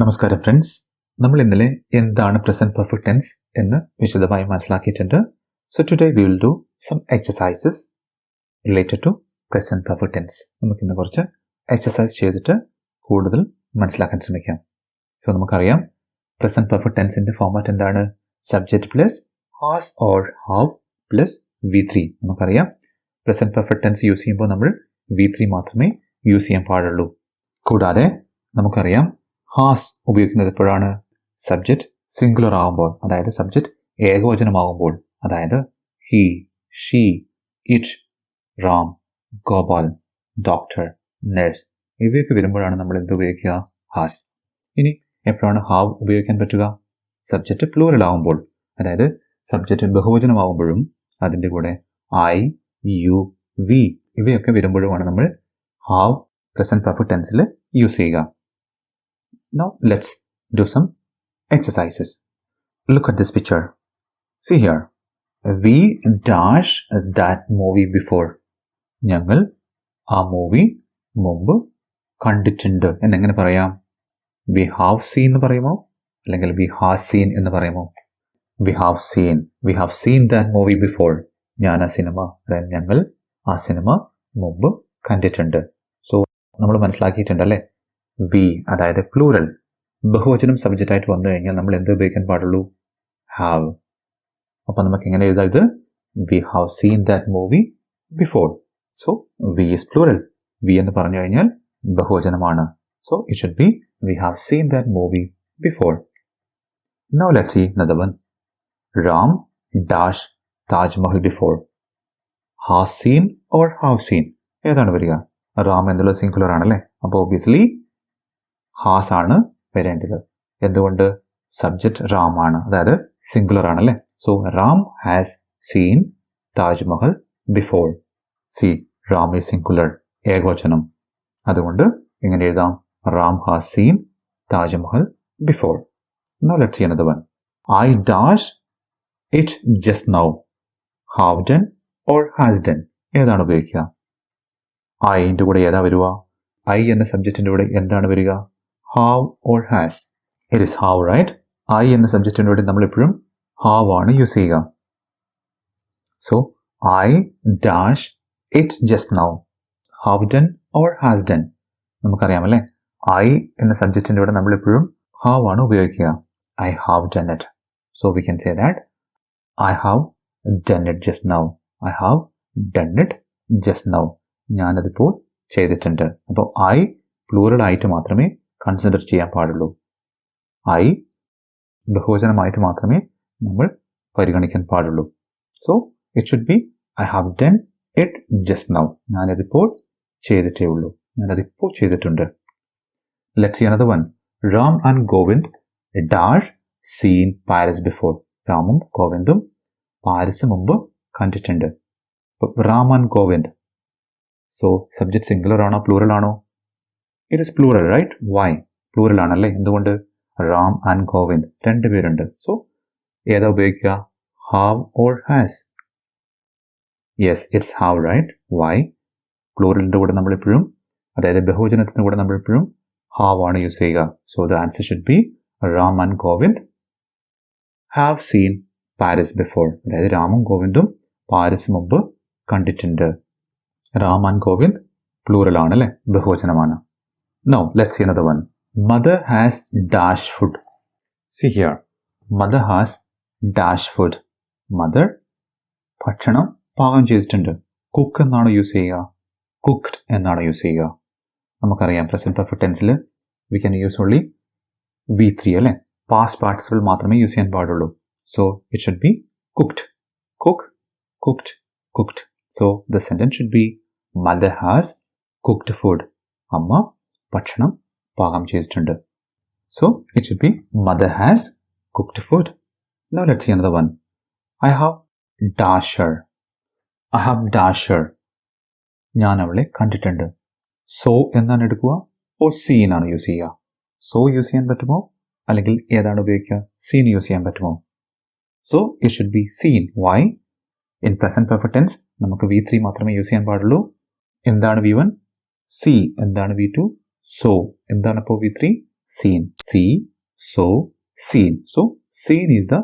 നമസ്കാരം ഫ്രണ്ട്സ് നമ്മൾ ഇന്നലെ എന്താണ് പ്രസന്റ് പെർഫെക്റ്റ് ടെൻസ് എന്ന് വിശദമായി മനസ്സിലാക്കിയിട്ടുണ്ട്. So today we will do some exercises related to present perfect tense നമുക്ക് ഇന്ന് കുറച്ച് എക്സസൈസ് ചെയ്തിട്ട് കൂടുതൽ മനസ്സിലാക്കാൻ ശ്രമിക്കാം. സോ നമുക്കറിയാം പ്രസന്റ് പെർഫെക്റ്റ് ടെൻസിന്റെ ഫോമാറ്റ് എന്താണ്? Subject plus has or have plus V three നമുക്കറിയാം പ്രസന്റ് പെർഫെക്റ്റ് ടെൻസ് യൂസ് ചെയ്യുമ്പോൾ നമ്മൾ വി ത്രീ മാത്രമേ യൂസ് ചെയ്യാൻ പാടുള്ളൂ. കൂടാതെ നമുക്കറിയാം ഹാസ് ഉപയോഗിക്കുന്നത് എപ്പോഴാണ് സബ്ജക്റ്റ് സിംഗുലർ ആകുമ്പോൾ അതായത് സബ്ജക്റ്റ് ഏകവചനമാകുമ്പോൾ അതായത് he she it Ram Gopal doctor nurse ഇവയൊക്കെ വരുമ്പോഴാണ് നമ്മൾ എന്ത് ഉപയോഗിക്കുക? ഹാസ് ഇനി എപ്പോഴാണ് ഹാവ് ഉപയോഗിക്കാൻ പറ്റുക? സബ്ജക്റ്റ് പ്ലൂറൽ ആകുമ്പോൾ അതായത് സബ്ജക്റ്റ് ബഹുവചനമാകുമ്പോഴും അതിന്റെ കൂടെ ഐ യു വി ഇവയൊക്കെ വരുമ്പോഴുമാണ് നമ്മൾ ഹാവ് പ്രസന്റ് പെർഫെക്റ്റ് ടെൻസിൽ യൂസ് ചെയ്യുക. Now let's do some exercises. Look at this picture. See here. We dash that movie before. ഞങ്ങൾ ആ മൂവി മുമ്പ് കണ്ടിട്ടുണ്ട് എന്നെങ്ങനെ പറയാം വി ഹാവ് സീൻ എന്ന് പറയുമോ അല്ലെങ്കിൽ വി ഹാവ് സീൻ എന്ന് പറയുമോ we have seen we have seen that movie before ഞാൻ ആ സിനിമ അതായത് ഞങ്ങൾ ആ സിനിമ മുമ്പ് കണ്ടിട്ടുണ്ട് സോ നമ്മൾ മനസ്സിലാക്കിയിട്ടുണ്ട് അല്ലേ വി അതായത് പ്ലൂറൽ ബഹുവചനം സബ്ജക്റ്റ് ആയിട്ട് വന്നു കഴിഞ്ഞാൽ നമ്മൾ എന്ത് ഉപയോഗിക്കാൻ പാടുള്ളൂ? ഹാവ് അപ്പം നമുക്ക് എങ്ങനെ എഴുതാം ഇത്? We have seen that movie before so we is plural we എന്ന് പറഞ്ഞു കഴിഞ്ഞാൽ ബഹുവചനമാണ്. So it should be we have seen that movie before now let see another one Ram dash Taj Mahal before have seen or have seen ഏതാണ് വരിക? റാം എന്നുള്ള singular ആണല്ലേ? അപ്പോൾ obviously has ആണ് വരേണ്ടത്. എന്തുകൊണ്ട്? സബ്ജക്റ്റ് റാം ആണ്. അതായത് സിംഗുലർ ആണ് അല്ലേ so Ram has seen Taj Mahal before. See Ram ഈ സിംഗുലർ. ഏകവചനം. അതുകൊണ്ട് ഇങ്ങനെ എഴുതാം. Ram has seen Taj Mahal before. Now let see another one I dash it just now have done or has done ഏതാണ് ഉപയോഗിക്കുക? ഐന്റെ കൂടെ ഏതാ വരിക ഐ എന്ന സബ്ജക്റ്റിന്റെ കൂടെ എന്താണ് വരിക? Have or has it is have right I എന്ന സബ്ജക്റ്റിന്റെ കൂടെ നമ്മൾ എപ്പോഴും ഹാവ് ആണ് യൂസ് ചെയ്യുക. So I dash it just now have done or has done നമുക്കറിയാമല്ലേ I എന്ന സബ്ജക്റ്റിന്റെ കൂടെ നമ്മൾ എപ്പോഴും ഹാവ് ആണ് ഉപയോഗിക്കുക. I have done it so we can say that I have done it just now I have done it just now ഞാനതിപ്പോൾ ചെയ്തിട്ടുണ്ട്. അപ്പോൾ I plural ആയിട്ട് മാത്രമേ കൺസിഡർ ചെയ്യാൻ പാടുള്ളൂ. ഐ ബഹുവചനമായിട്ട് മാത്രമേ നമ്മൾ പരിഗണിക്കാൻ പാടുള്ളൂ. So it should be I have done it just now ഞാനതിപ്പോൾ ചെയ്തിട്ടേ ഉള്ളൂ. ഞാനതിപ്പോൾ ചെയ്തിട്ടുണ്ട്. Let see another one Ram and Govind dash seen Paris before രാമും ഗോവിന്ദും പാരിസ് മുമ്പ് കണ്ടിട്ടുണ്ട്. Ram and Govind so subject singular ആണോ പ്ലൂറൽ ആണോ? It is plural right why plural ആണല്ലേ? എന്തുകൊണ്ട്? റാം ആൻഡ് ഗോവിന്ദ് രണ്ട് പേരുണ്ട്. സോ ഏതാ ഉപയോഗിക്കുക? Have or has yes it's have right why പ്ലൂറലിന്റെ കൂടെ നമ്മളെപ്പോഴും അതായത് ബഹുജനത്തിന്റെ കൂടെ നമ്മളെപ്പോഴും ഹാവ് ആണ് യൂസ് ചെയ്യുക. So the answer should be Ram and Govind have seen Paris before അതായത് രാമും ഗോവിന്ദും പാരിസ് മുമ്പ് കണ്ടിട്ടുണ്ട്. റാം ആൻഡ് ഗോവിന്ദ് പ്ലൂറൽ ആണ് അല്ലേ ബഹുവചനമാണ്. Now let see another one mother has dash food see here mother has dash food mother ഭക്ഷണം പാകം ചെയ്തിട്ടുണ്ട്. കുക്ക് എന്നാണ് യൂസ് ചെയ്യുക. കുക്ക്ഡ് എന്നാണ് യൂസ് ചെയ്യുക. നമുക്കറിയാം present perfect ടെൻസിൽ V can use only V three അല്ലേ? പാസ്റ്റ് പാർട്ടിസിപ്പിൾ മാത്രമേ യൂസ് ചെയ്യാൻ പാടുള്ളൂ. So it should be cooked cook cooked cooked so the sentence should be mother has cooked food അമ്മ ഭക്ഷണം പാകം ചെയ്തിട്ടുണ്ട്. So it should be mother has cooked food no let see another one I have dash her I have dash her ഞാൻ അവളെ കണ്ടിട്ടുണ്ട്. So എന്നാണ് എടുക്കുക? Or സീനാണ് യൂസ് ചെയ്യുക. സോ യൂസ് ചെയ്യാൻ പറ്റുമോ? അല്ലെങ്കിൽ ഏതാണ് ഉപയോഗിക്കുക? സീൻ യൂസ് ചെയ്യാൻ പറ്റുമോ? So it should be seen why in present perfect tense നമുക്ക് വി ത്രീ മാത്രമേ യൂസ് ചെയ്യാൻ പാടുള്ളൂ. എന്താണ് വി വൺ സി എന്താണ് വി ടു സോ എന്താണ് അപ്പോൾ V three seen see so seen so seen is the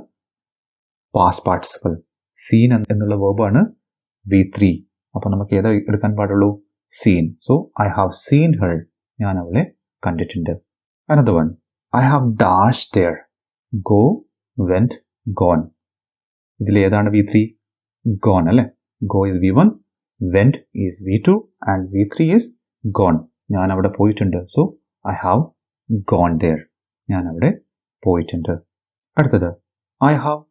past participle seen എന്നുള്ള വേർബാണ് വി ത്രീ അപ്പോൾ നമുക്ക് ഏതാ എടുക്കാൻ പാടുള്ളൂ? Seen so I have seen her ഞാൻ അവളെ കണ്ടിട്ടുണ്ട്. Another one I have dash there go went gone ഇതിൽ ഏതാണ് വി ത്രീ ഗോൺ അല്ലേ? Go is V one went is V two and V three is gone ഞാൻ അവിടെ പോയിട്ടുണ്ട്. So I have gone there ഞാൻ അവിടെ പോയിട്ടുണ്ട്. അടുത്തത് ഐ ഹാവ്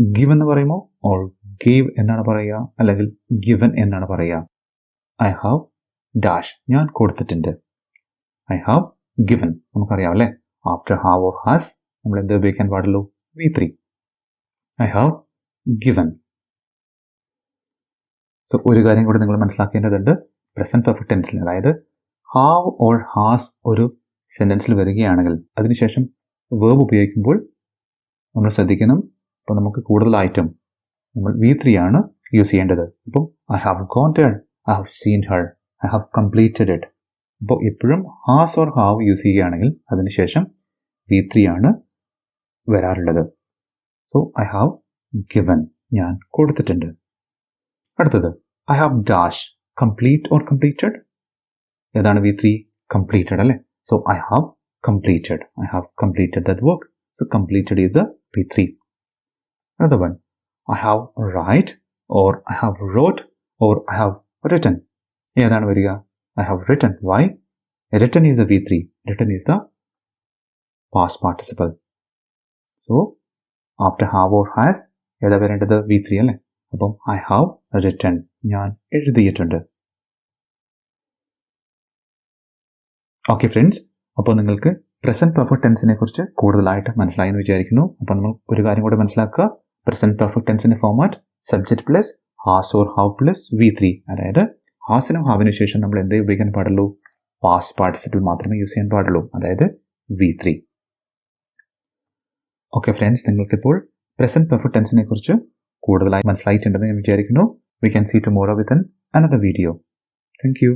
ഗിവ് എന്ന് പറയുമോ? ഓൾ ഗീവ് എന്നാണ് പറയുക. അല്ലെങ്കിൽ ഗിവൻ എന്നാണ് പറയുക. ഐ ഹാവ് ഡാഷ് ഞാൻ കൊടുത്തിട്ടുണ്ട്. ഐ ഹാവ് ഗിവൻ നമുക്കറിയാം അല്ലേ? ആഫ്റ്റർ ഹാവ് ഓർ ഹാസ് നമ്മൾ എന്ത് ഉപയോഗിക്കാൻ പാടുള്ളൂ? V three I have given so ഒരു കാര്യം കൂടി നിങ്ങൾ മനസ്സിലാക്കേണ്ടതുണ്ട്. പ്രസന്റ് പെർഫെക്റ്റ് ടെൻസിൽ അതായത് ഹാവ് ഓർ ഹാസ് ഒരു സെന്റൻസിൽ വരികയാണെങ്കിൽ അതിനുശേഷം വേർബ് ഉപയോഗിക്കുമ്പോൾ നമ്മൾ ശ്രദ്ധിക്കണം. അപ്പോൾ നമുക്ക് കൂടുതലായിട്ടും നമ്മൾ വി ത്രീ ആണ് യൂസ് ചെയ്യേണ്ടത്. അപ്പം I have gone turn I have seen her I have completed it അപ്പോൾ എപ്പോഴും ഹാസ് ഓർ ഹാവ് യൂസ് ചെയ്യുകയാണെങ്കിൽ അതിനുശേഷം വി ത്രീ ആണ് വരാറുള്ളത്. സോ ഐ ഹാവ് ഗിവൻ ഞാൻ കൊടുത്തിട്ടുണ്ട്. അടുത്തത്. I have dash complete or completed ഏതാണ് വി ത്രീ കംപ്ലീറ്റഡ് അല്ലേ? So I have completed I have completed that work so completed is the V three. Another one I have write or I have wrote or I have written ഏതാണ് വരിക? I have written why written is the V three. Written is the past participle so after have or has ഏതാ വരേണ്ടത്? V three അല്ലേ? അപ്പം I have written ഞാൻ എഴുതിയിട്ടുണ്ട്. Okay friends അപ്പോൾ നിങ്ങൾക്ക് പ്രസന്റ് പെർഫെക്റ്റ് ടെൻസിനെ കുറിച്ച് കൂടുതലായിട്ട് മനസ്സിലായി എന്ന് വിചാരിക്കുന്നു. അപ്പോൾ നമ്മൾ ഒരു കാര്യം കൂടെ മനസ്സിലാക്കുക. Present perfect ടെൻസിന്റെ format subject plus has or have plus V three അതായത് ഹാസിനും ഹാവിനു ശേഷം നമ്മൾ എന്തേ ഉപയോഗിക്കാൻ പാടുള്ളൂ? പാസ്റ്റ് പാർട്ടിസിപ്പിൾ മാത്രമേ യൂസ് ചെയ്യാൻ പാടുള്ളൂ. അതായത് വി ത്രീ ഓക്കെ ഫ്രണ്ട്സ് നിങ്ങൾക്കിപ്പോൾ പ്രസന്റ് പെർഫെക്റ്റ് ടെൻസിനെ കുറിച്ച് കൂടുതലായി മനസ്സിലായിട്ടുണ്ടെന്ന് ഞാൻ വിചാരിക്കുന്നു. We can see tomorrow with another video thank you